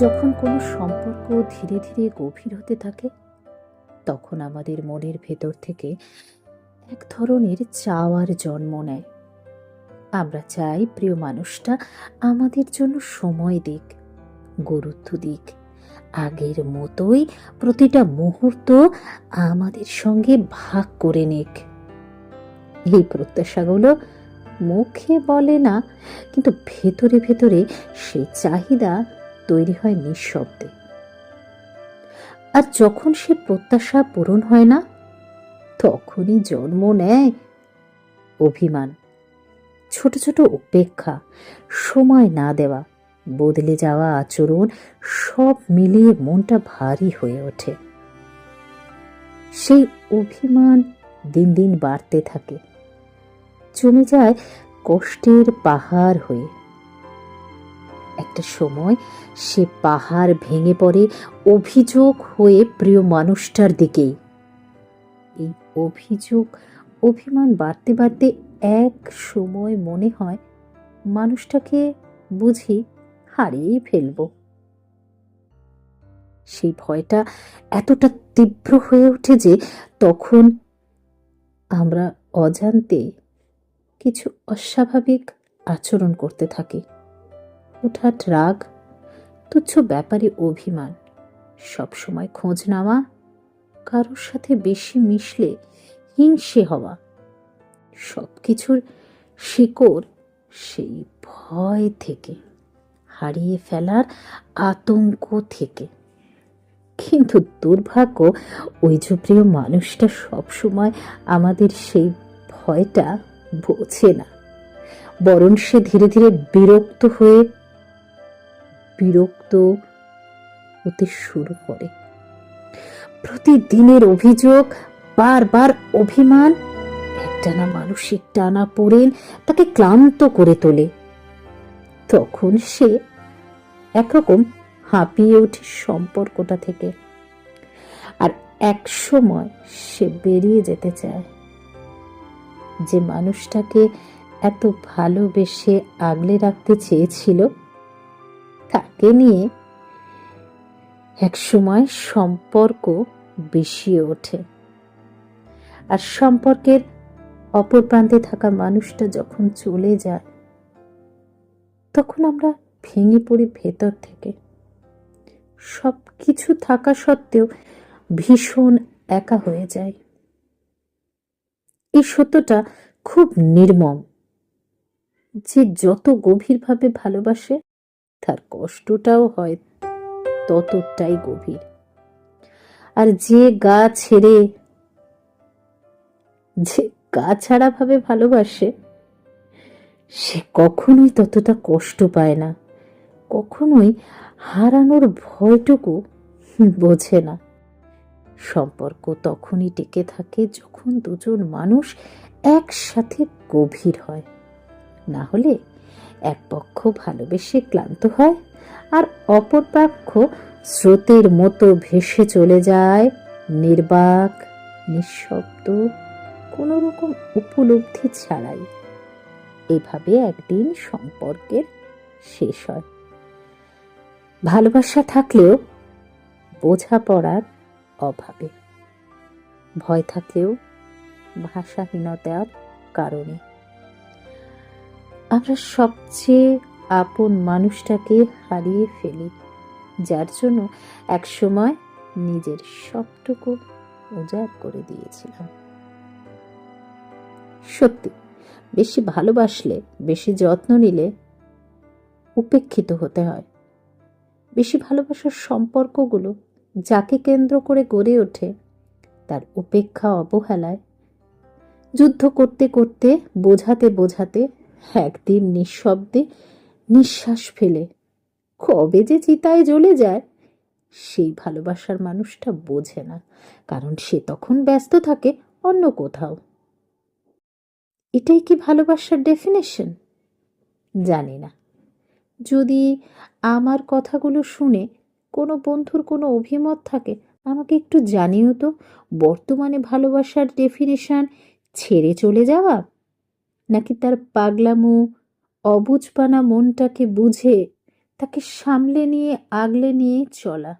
যখন কোনো সম্পর্ক ধীরে ধীরে গভীর হতে থাকে, তখন আমাদের মনের ভেতর থেকে এক ধরনের চাওয়ার জন্ম নেয়। আমরা চাই প্রিয় মানুষটা আমাদের জন্য সময় দিক, গুরুত্ব দিক। আগের মতোই প্রতিটা মুহূর্ত আমাদের সঙ্গে ভাগ করে নিক। এই প্রত্যাশাগুলো মুখে বলে না, কিন্তু ভেতরে ভেতরে সেই চাহিদা তৈরি হয় নিঃশব্দে। আর যখন সে প্রত্যাশা পূরণ হয় না, তখনই জন্ম নেয় অভিমান। ছোট ছোট উপেক্ষা, সময় না দেওয়া, বদলে যাওয়া আচরণ সব মিলিয়ে মনটা ভারী হয়ে ওঠে। সেই অভিমান দিন দিন বাড়তে থাকে। জমে যায় কষ্টের পাহাড় হয়ে। একটা সময় সে পাহাড় ভেঙে পড়ে অভিযোগ হয়ে প্রিয় মানুষটার দিকেই এই অভিযোগ, অভিমান বাড়তে বাড়তে এক সময় মনে হয় মানুষটাকে বুঝি হারিয়েই ফেলব। সেই ভয়টা এতটা তীব্র হয়ে ওঠে যে তখন আমরা অজান্তে কিছু অস্বাভাবিক আচরণ করতে থাকি। হঠাৎ রাগ, তুচ্ছ ব্যাপারে অভিমান সবসময় খোঁজ নেওয়া, কারোর সাথে বেশি মিশলে হিংসে হওয়া, সব কিছুর শিকড় সেই ভয় থেকে হারিয়ে ফেলার আতঙ্ক থেকে। কিন্তু দুর্ভাগ্য, ওই যে প্রিয় মানুষটা সবসময় আমাদের সেই ভয়টা বোঝে না। বরং সে ধীরে ধীরে বিরক্ত হয়ে বিরক্ত হতে শুরু করে। প্রতিদিনের অভিযোগ, বারবার অভিমান, একটানা মানসিক টানা পড়েন, তাকে ক্লান্ত করে তোলে। তখন সে একরকম হাঁপিয়ে ওঠে সম্পর্কটা থেকে। আর এক সময় সে বেরিয়ে যেতে চায়। যে মানুষটাকে এত ভালোবেসে আগলে রাখতে চেয়েছিল তাকে নিয়ে এক সময় সম্পর্ক বিষিয়ে ওঠে। আর সম্পর্কের অপর প্রান্তে থাকা মানুষটা যখন চলে যায়, তখন আমরা ভেঙে পড়ি ভেতর থেকে। সব কিছু থাকা সত্ত্বেও ভীষণ একা হয়ে যায়। এই সত্যটা খুব নির্মম। যে যত গভীরভাবে ভালোবাসে তার কষ্টটাও হয় ততটাই গভীর। আর যে গা ছেড়ে, যে গা ছাড়া ভাবে ভালোবাসে, সে কখনোই ততটা কষ্ট পায় না। কখনোই হারানোর ভয়টুকু বোঝে না। সম্পর্ক তখনই টেকে থাকে যখন দুজন মানুষ একসাথে গভীর হয়। না হলে এক পক্ষ ভালোবেসে ক্লান্ত হয় আর অপর পক্ষ স্রোতের মতো ভেসে চলে যায়। নির্বাক, নিঃশব্দ কোনো রকম উপলব্ধি ছাড়াই। এভাবে একদিন সম্পর্কের শেষ হয়। ভালোবাসা থাকলেও বোঝাপড়ার অভাবে। ভয় থাকলেও ভাষাহীনতার কারণে। আমরা সবচেয়ে আপন মানুষটাকে হারিয়ে ফেলি, যার জন্য একসময় নিজের সবটুকু উজাড় করে দিয়েছিলাম। সত্যি, বেশি ভালোবাসলে, বেশি যত্ন নিলে উপেক্ষিত হতে হয়। বেশি ভালোবাসার সম্পর্কগুলো যাকে কেন্দ্র করে গড়ে ওঠে, তার উপেক্ষা অবহেলায় যুদ্ধ করতে করতে, বোঝাতে বোঝাতে একদিন নিঃশব্দে নিঃশ্বাস ফেলে। কবে যে চিতায় জ্বলে যায়, সেই ভালোবাসার মানুষটা বোঝে না, কারণ সে তখন ব্যস্ত থাকে অন্য কোথাও। এটাই কি ভালোবাসার ডেফিনেশন জানি না। যদি আমার কথাগুলো শুনে কোনো বন্ধুর কোনো অভিমত থাকে, আমাকে একটু জানিও তো, বর্তমানে ভালোবাসার ডেফিনেশন ছেড়ে চলে যাওয়া? নাকি তার পাগলামো অবুঝপানা মনটাকে বুঝে তাকে সামলে নিয়ে আগলে নিয়ে চলা।